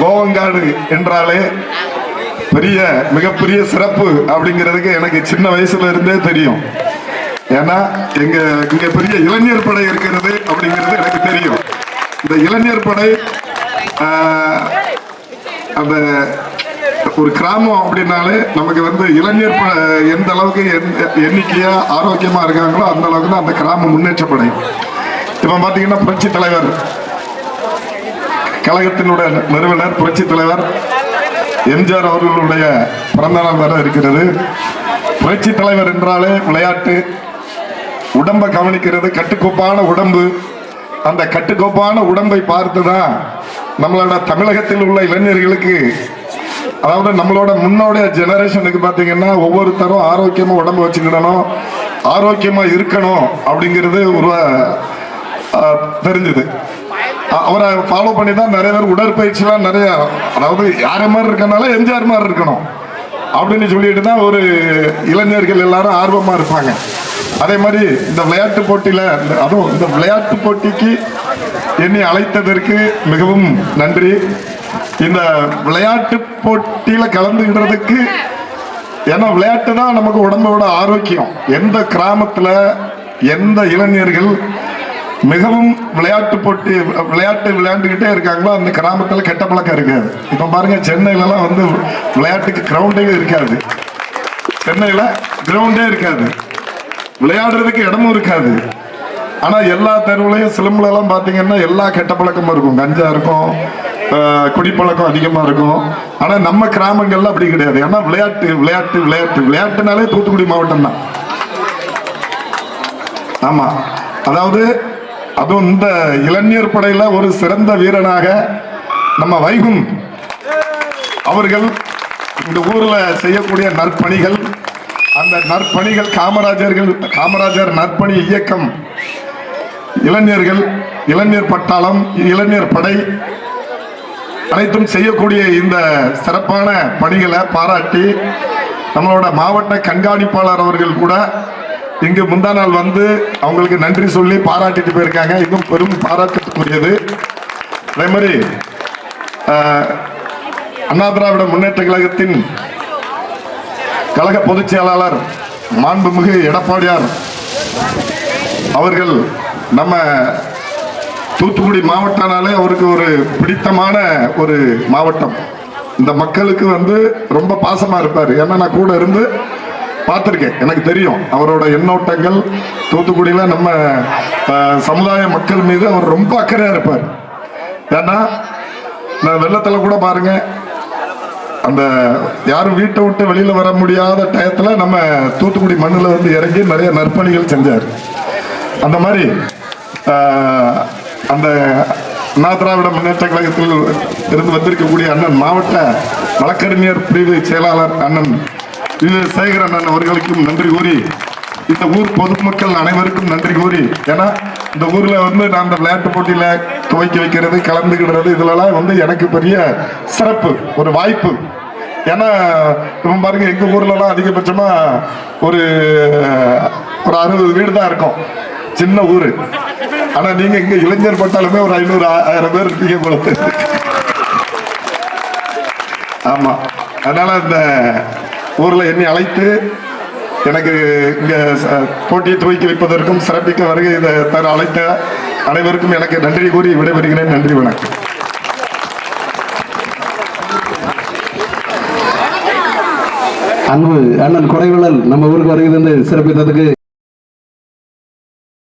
கோவங்காடு என்றாலே பெரிய மிகப்பெரிய சிறப்பு அப்படிங்கிறதுக்கு எனக்கு சின்ன வயசுல இருந்தே தெரியும். ஏன்னா எங்க இங்க பெரிய இளைஞர் படை இருக்கிறது அப்படிங்கிறது எனக்கு தெரியும். இந்த இளைஞர் படை அந்த ஒரு கிராமம் அப்படின்னாலே நமக்கு வந்து இளைஞர் எந்த அளவுக்கு எண்ணிக்கையா ஆரோக்கியமா இருக்காங்களோ அந்த அளவுக்கு தான் அந்த கிராமம் முன்னேற்றப்படை. இப்ப பாத்தீங்கன்னா புரட்சி தலைவர் கழகத்தினுடைய நிறுவனர் புரட்சி தலைவர் எம்ஜிஆர் அவர்களுடைய பிறந்த நாள் வர இருக்கிறது. புரட்சி தலைவர் என்றாலே விளையாட்டு உடம்பை கவனிக்கிறது கட்டுக்கோப்பான உடம்பு. அந்த கட்டுக்கோப்பான உடம்பை பார்த்து தான் நம்மளோட தமிழகத்தில் உள்ள இளைஞர்களுக்கு அதாவது நம்மளோட முன்னோடைய ஜெனரேஷனுக்கு பார்த்தீங்கன்னா ஒவ்வொருத்தரும் ஆரோக்கியமாக உடம்பு வச்சுக்கிடணும் ஆரோக்கியமாக இருக்கணும் அப்படிங்கிறது ஒரு தெரிஞ்சுது. அவரை ஃபாலோ பண்ணி தான் நிறைய பேர் உடற்பயிற்சிலாம் நிறைய அதாவது யாரை மாதிரி இருக்கனால எம்ஜிஆர் மாதிரி இருக்கணும் அப்படின்னு சொல்லிட்டு தான் ஒரு இளைஞர்கள் எல்லாரும் ஆர்வமாக இருப்பாங்க. அதே மாதிரி இந்த விளையாட்டு போட்டியில் இந்த- அதுவும் இந்த விளையாட்டு போட்டிக்கு என்னை அழைத்ததற்கு மிகவும் நன்றி. இந்த விளையாட்டு போட்டியில் கலந்துகிடுறதுக்கு ஏன்னா விளையாட்டு தான் நமக்கு உடம்போட ஆரோக்கியம். எந்த கிராமத்தில் எந்த இளைஞர்கள் மிகவும் விளையாட்டு போட்டி விளையாட்டு விளையாண்டுக்கிட்டே இருக்காங்களோ அந்த கிராமத்தில் கெட்ட பழக்கம் இருக்காது. இப்போ பாருங்கள் சென்னையிலலாம் வந்து விளையாட்டுக்கு கிரவுண்டே இருக்காது. சென்னையில் கிரவுண்டே இருக்காது. விளையாடுறதுக்கு இடமும் இருக்காது. ஆனால் எல்லா தெருவுலையும் சிலம்புலலாம் பார்த்தீங்கன்னா எல்லா கெட்ட பழக்கமும் இருக்கும். கஞ்சா இருக்கும் குடிப்பழக்கம் அதிகமாக இருக்கும். ஆனால் நம்ம கிராமங்கள்ல அப்படி கிடையாது. ஏன்னா விளையாட்டு விளையாட்டு விளையாட்டு. விளையாட்டுனாலே தூத்துக்குடி மாவட்டம் தான் ஆமாம் அதாவது அதுவும் இந்த இளைஞர் படையில ஒரு சிறந்த வீரனாக நம்ம வைகும் அவர்கள் இந்த ஊர்ல செய்யக்கூடிய நற்பணிகள் அந்த நற்பணிகள் காமராஜர்கள் காமராஜர் நற்பணி இயக்கம். இளைஞர்கள் இளைஞர் பட்டாளம் இளைஞர் படை அனைத்தும் செய்யக்கூடிய இந்த சிறப்பான பணிகளை பாராட்டி நம்மளோட மாவட்ட கண்காணிப்பாளர் அவர்கள் கூட இங்கு முந்தா நாள் வந்து அவங்களுக்கு நன்றி சொல்லி பாராட்டிட்டு போயிருக்காங்க. இன்னும் பெரும் பாராட்டுக்குரியது. அதே மாதிரி அண்ணா திராவிட முன்னேற்ற கழகத்தின் கழக பொதுச் செயலாளர் மாண்புமிகு எடப்பாடியார் அவர்கள் நம்ம தூத்துக்குடி மாவட்டம்னாலே அவருக்கு ஒரு பிடித்தமான ஒரு மாவட்டம். இந்த மக்களுக்கு வந்து ரொம்ப பாசமாக இருப்பார். ஏன்னா நான் கூட இருந்து பார்த்துருக்கேன். எனக்கு தெரியும். அவரோட எண்ணோட்டங்கள் தூத்துக்குடியில் நம்ம சமுதாய மக்கள் மீது அவர் ரொம்ப அக்கறையாக இருப்பார். ஏன்னா நான் வெள்ளத்தில் கூட பாருங்க அந்த யாரும் வீட்டை விட்டு வெளியில் வர முடியாத டயத்தில் நம்ம தூத்துக்குடி மண்ணில் வந்து இறங்கி நிறைய நற்பணிகள் செஞ்சார். அந்த மாதிரி அந்த அண்ணா திராவிட முன்னேற்ற கழகத்தில் இருந்து வந்திருக்கக்கூடிய அண்ணன் மாவட்ட வழக்கறிஞர் பிரிவு செயலாளர் அண்ணன் இது சேகர் அண்ணன் அவர்களுக்கும் நன்றி கூறி இந்த ஊர் பொதுமக்கள் அனைவருக்கும் நன்றி கூறி ஏன்னா இந்த ஊரில் வந்து நான் அந்த விளையாட்டு போட்டியில் துவக்கி வைக்கிறது கலந்துக்கிடுறது இதுலலாம் வந்து எனக்கு பெரிய சிறப்பு ஒரு வாய்ப்பு. ஏன்னா இப்போ பாருங்க எங்க ஊர்லலாம் அதிகபட்சமா ஒரு ஒரு அறுபது வீடு தான் இருக்கும் சின்ன ஊரு. ஆனா நீங்க இங்க இளைஞர் பட்டாலுமே ஒரு ஐநூறு ஆயிரம் பேர் இருப்பீங்க போல. ஆமா. அதனால இந்த ஊரில் என்னை அழைத்து எனக்கு இங்கே போட்டியை துவக்கி வைப்பதற்கும் சிறப்பிக்க வருகை இதை தர அழைத்த அனைவருக்கும் எனக்கு நன்றி கூறி விடைபெறுகிறேன். நன்றி வணக்கம். அன்பு அண்ணன் குறைவிழல் நம்ம ஊருக்கு வருகிறது சிறப்பித்ததுக்கு